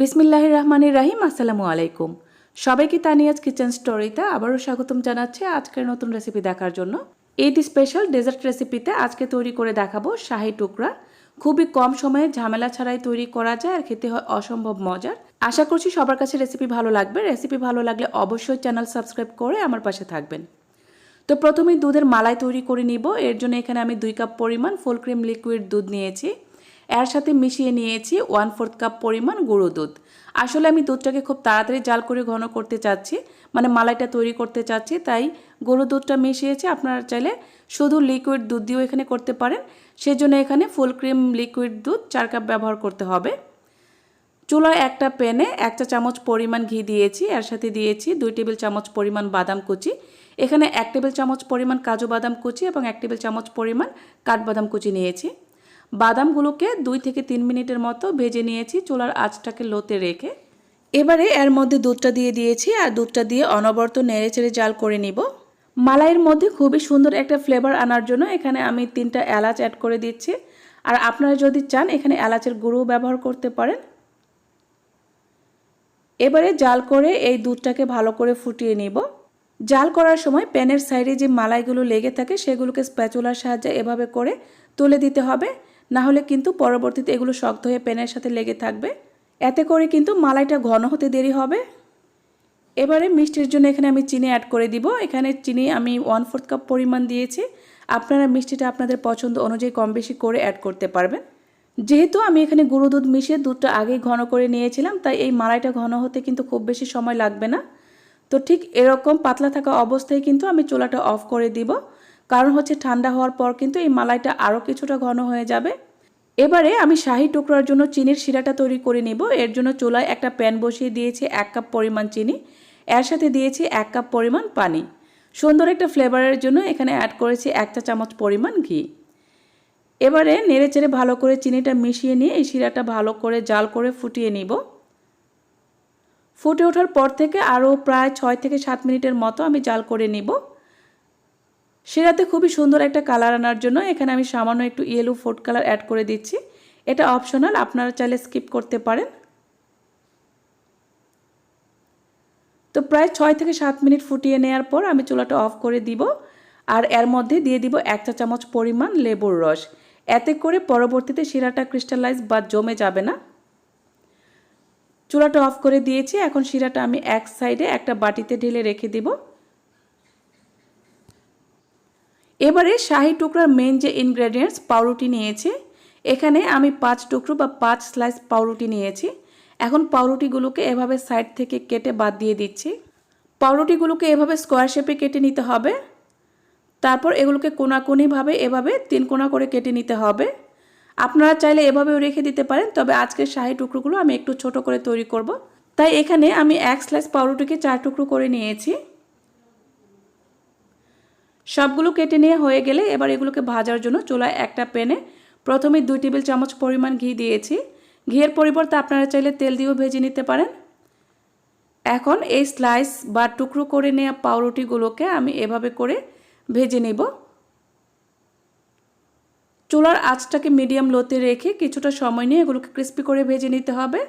বিসমিল্লাহ রহমানির রাহিম, আসসালামু আলাইকুম। সবাইকে তানিয়াজ কিচেন স্টোরিতে আবারও স্বাগতম জানাচ্ছি আজকের নতুন রেসিপি দেখার জন্য। ঈদ স্পেশাল ডেজার্ট রেসিপিতে আজকে তৈরি করে দেখাবো শাহি টুকরা। খুবই কম সময়ে ঝামেলা ছাড়াই তৈরি করা যায় আর খেতে হয় অসম্ভব মজার। আশা করছি সবার কাছে রেসিপি ভালো লাগবে। রেসিপি ভালো লাগলে অবশ্যই চ্যানেল সাবস্ক্রাইব করে আমার পাশে থাকবেন। তো প্রথমেই দুধের মালাই তৈরি করে নিব। এর জন্য এখানে আমি দুই কাপ পরিমাণ ফুল ক্রিম লিকুইড দুধ নিয়েছি। এর সাথে মিশিয়ে নিয়েছি ওয়ান ফোর্থ কাপ পরিমাণ গুঁড়ো দুধ। আসলে আমি দুধটাকে খুব তাড়াতাড়ি জাল করে ঘন করতে চাচ্ছি মানে মালাইটা তৈরি করতে চাচ্ছি, তাই গরু দুধটা মিশিয়েছি। আপনারা চাইলে শুধু লিকুইড দুধ দিয়েও এখানে করতে পারেন। সেজন্য এখানে ফুল ক্রিম লিকুইড দুধ চার কাপ ব্যবহার করতে হবে। চুলায় একটা প্যানে এক চা চামচ পরিমাণ ঘি দিয়েছি, এর সাথে দিয়েছি দুই টেবিল চামচ পরিমাণ বাদাম কুচি। এখানে এক টেবিল চামচ পরিমাণ কাজু বাদাম কুচি এবং এক টেবিল চামচ পরিমাণ কাঠবাদাম কুচি নিয়েছি। বাদামগুলোকে দুই থেকে তিন মিনিটের মতো ভেজে নিয়েছি, চুলার আঁচটাকে লোতে রেখে। এবারে এর মধ্যে দুধটা দিয়ে দিয়েছি আর দুধটা দিয়ে অনবরত নেড়ে চেড়ে জাল করে নিব। মালাইয়ের মধ্যে খুবই সুন্দর একটা ফ্লেভার আনার জন্য এখানে আমি তিনটা এলাচ অ্যাড করে দিচ্ছি। আর আপনারা যদি চান, এখানে এলাচের গুঁড়ো ব্যবহার করতে পারেন। এবারে জাল করে এই দুধটাকে ভালো করে ফুটিয়ে নিব। জাল করার সময় প্যানের সাইডে যে মালাইগুলো লেগে থাকে, সেগুলোকে স্প্যাচুলার সাহায্যে এভাবে করে তুলে দিতে হবে। না হলে কিন্তু পরবর্তীতে এগুলো শক্ত হয়ে প্যানের সাথে লেগে থাকবে। এতে করে কিন্তু মালাইটা ঘন হতে দেরি হবে। এবারে মিষ্টির জন্য এখানে আমি চিনি অ্যাড করে দিব। এখানে চিনি আমি ওয়ান ফোর্থ কাপ পরিমাণ দিয়েছি। আপনারা মিষ্টিটা আপনাদের পছন্দ অনুযায়ী কম বেশি করে অ্যাড করতে পারবেন। যেহেতু আমি এখানে গুঁড়ো দুধ মিশিয়ে দুধটা আগেই ঘন করে নিয়েছিলাম, তাই এই মালাইটা ঘন হতে কিন্তু খুব বেশি সময় লাগবে না। তো ঠিক এরকম পাতলা থাকা অবস্থায় কিন্তু আমি চুলাটা অফ করে দিব। কারণ হচ্ছে ঠান্ডা হওয়ার পর কিন্তু এই মালাইটা আরও কিছুটা ঘন হয়ে যাবে। এবারে আমি শাহি টুকরার জন্য চিনির শিরাটা তৈরি করে নিব। এর জন্য চুলায় একটা প্যান বসিয়ে দিয়েছি এক কাপ পরিমাণ চিনি। এর সাথে দিয়েছি এক কাপ পরিমাণ পানি। সুন্দর একটা ফ্লেভারের জন্য এখানে অ্যাড করেছি এক চা চামচ পরিমাণ ঘি। এবারে নেড়ে চেড়ে ভালো করে চিনিটা মিশিয়ে নিয়ে এই শিরাটা ভালো করে জাল করে ফুটিয়ে নিব। ফুটে ওঠার পর থেকে আরও প্রায় ছয় থেকে সাত মিনিটের মতো আমি জাল করে নিব। শিরাতে খুবই সুন্দর একটা কালার আনার জন্য এখানে আমি সামান্য একটু ইয়েলো ফুড কালার অ্যাড করে দিচ্ছি। এটা অপশনাল আপনারা চাইলে স্কিপ করতে পারেন। তো প্রায় ছয় থেকে সাত মিনিট ফুটিয়ে নেওয়ার পর আমি চুলাটা অফ করে দিব। আর এর মধ্যে দিয়ে দিব এক চা চামচ পরিমাণ লেবুর রস। এতে করে পরবর্তীতে শিরাটা ক্রিস্টালাইজ বা জমে যাবে না। চুলাটা অফ করে দিয়েছি। এখন শিরাটা আমি এক সাইডে একটা বাটিতে ঢেলে রেখে দিব। এবারে শাহি টুকরার মেন যে ইনগ্রেডিয়েন্টস পাউরুটি নিয়েছি, এখানে আমি পাঁচ টুকরো বা পাঁচ স্লাইস পাউরুটি নিয়েছি। এখন পাউরুটিগুলোকে এভাবে সাইড থেকে কেটে বাদ দিয়ে দিচ্ছি। পাউরুটিগুলোকে এভাবে স্কোয়ার শেপে কেটে নিতে হবে। তারপর এগুলোকে কোনাকুনিভাবে এভাবে তিন কোনা করে কেটে নিতে হবে। আপনারা চাইলে এভাবেও রেখে দিতে পারেন, তবে আজকের শাহি টুকরোগুলো আমি একটু ছোট করে তৈরি করব। তাই এখানে আমি এক স্লাইস পাউরুটিকে চার টুকরো করে নিয়েছি। সবগুলো কেটে নিয়ে হয়ে গেলে এবার এগুলোকে ভাজার জন্য চুলায় একটা প্যানে প্রথমে দুই টেবিল চামচ পরিমাণ ঘি দিয়েছি। ঘিয়ের পরিবর্তে আপনারা চাইলে তেল দিয়েও ভেজে নিতে পারেন। এখন এই স্লাইস বা টুকরো করে নেওয়া পাউরুটিগুলোকে আমি এভাবে করে ভেজে নেব। চুলার আঁচটাকে মিডিয়াম লোতে রেখে কিছুটা সময় নিয়ে এগুলোকে ক্রিস্পি করে ভেজে নিতে হবে।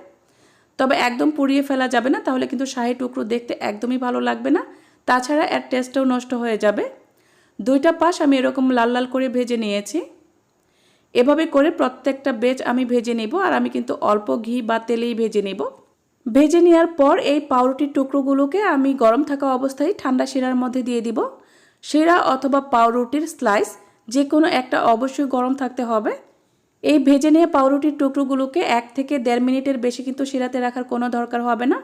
তবে একদম পুড়িয়ে ফেলা যাবে না, তাহলে কিন্তু শাহি টুকরো দেখতে একদমই ভালো লাগবে না। তাছাড়া এর টেস্টটাও নষ্ট হয়ে যাবে। দুইটা পাশ আমি এরকম লাল লাল করে ভেজে নিয়েছি। এভাবে করে প্রত্যেকটা বেজ আমি ভেজে নেব আর আমি কিন্তু অল্প ঘি বা তেলেই ভেজে নেব। ভেজে নেওয়ার পর এই পাউরুটির টুকরোগুলোকে আমি গরম থাকা অবস্থায় ঠান্ডা শিরার মধ্যে দিয়ে দিব। শিরা অথবা পাউরুটির স্লাইস যে কোনো একটা অবশ্যই গরম থাকতে হবে। এই ভেজে নিয়ে পাউরুটির টুকরোগুলোকে এক থেকে দেড় মিনিটের বেশি কিন্তু শিরাতে রাখার কোনো দরকার হবে না।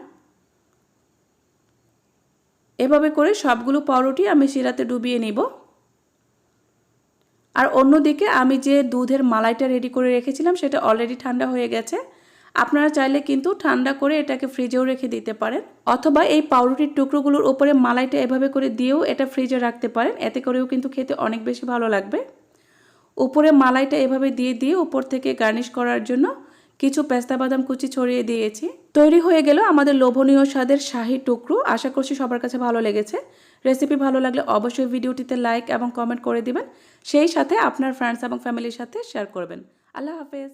এভাবে করে সবগুলো পাউরুটি আমি শিরাতে ডুবিয়ে নিব। আর অন্যদিকে আমি যে দুধের মালাইটা রেডি করে রেখেছিলাম, সেটা অলরেডি ঠান্ডা হয়ে গেছে। আপনারা চাইলে কিন্তু ঠান্ডা করে এটাকে ফ্রিজেও রেখে দিতে পারেন। অথবা এই পাউরুটির টুকরোগুলোর উপরে মালাইটা এভাবে করে দিয়েও এটা ফ্রিজে রাখতে পারেন। এতে করেও কিন্তু খেতে অনেক বেশি ভালো লাগবে। উপরে মালাইটা এভাবে দিয়ে দিয়ে উপর থেকে গার্নিশ করার জন্য কিছু পেস্তা বাদাম কুচি ছড়িয়ে দিয়েছি। তৈরি হয়ে গেল আমাদের লোভনীয় স্বাদের শাহি টুকরো। আশা করছি সবার কাছে ভালো লেগেছে। রেসিপি ভালো লাগলে অবশ্যই ভিডিওটিতে লাইক এবং কমেন্ট করে দিবেন। সেই সাথে আপনার ফ্রেন্ডস এবং ফ্যামিলির সাথে শেয়ার করবেন। আল্লাহ হাফেজ।